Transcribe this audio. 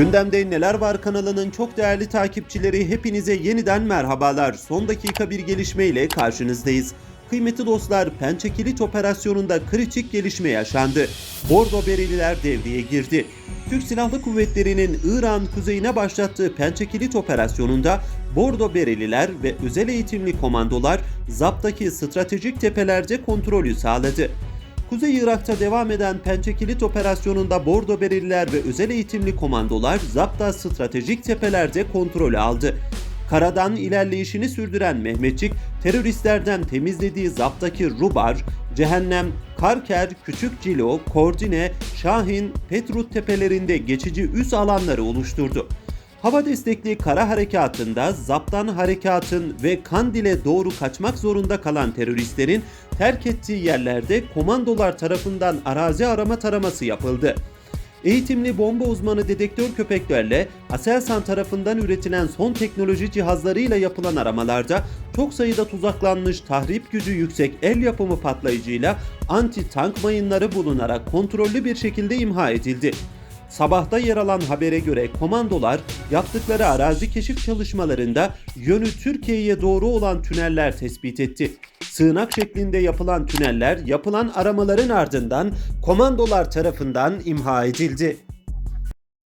Gündemde Neler Var kanalının çok değerli takipçileri hepinize yeniden merhabalar. Son dakika bir gelişmeyle karşınızdayız. Kıymetli dostlar Pençe Kilit operasyonunda kritik gelişme yaşandı. Bordo Bereliler devreye girdi. Türk Silahlı Kuvvetleri'nin İran kuzeyine başlattığı Pençe Kilit operasyonunda Bordo Bereliler ve özel eğitimli komandolar zaptaki stratejik tepelerde kontrolü sağladı. Kuzey Irak'ta devam eden Pençe Kilit operasyonunda Bordo Bereliler ve özel eğitimli komandolar Zapta stratejik tepelerde kontrolü aldı. Karadan ilerleyişini sürdüren Mehmetçik, teröristlerden temizlediği Zaptaki Rubar, Cehennem, Karker, Küçük Cilo, Kordine, Şahin, Petrut tepelerinde geçici üs alanları oluşturdu. Hava destekli kara harekatında Zaptan harekatın ve Kandil'e doğru kaçmak zorunda kalan teröristlerin terk ettiği yerlerde komandolar tarafından arazi arama taraması yapıldı. Eğitimli bomba uzmanı dedektör köpeklerle Aselsan tarafından üretilen son teknoloji cihazlarıyla yapılan aramalarda çok sayıda tuzaklanmış tahrip gücü yüksek el yapımı patlayıcıyla anti tank mayınları bulunarak kontrollü bir şekilde imha edildi. Sabahta yer alan habere göre komandolar yaptıkları arazi keşif çalışmalarında yönü Türkiye'ye doğru olan tüneller tespit etti. Sığınak şeklinde yapılan tüneller yapılan aramaların ardından komandolar tarafından imha edildi.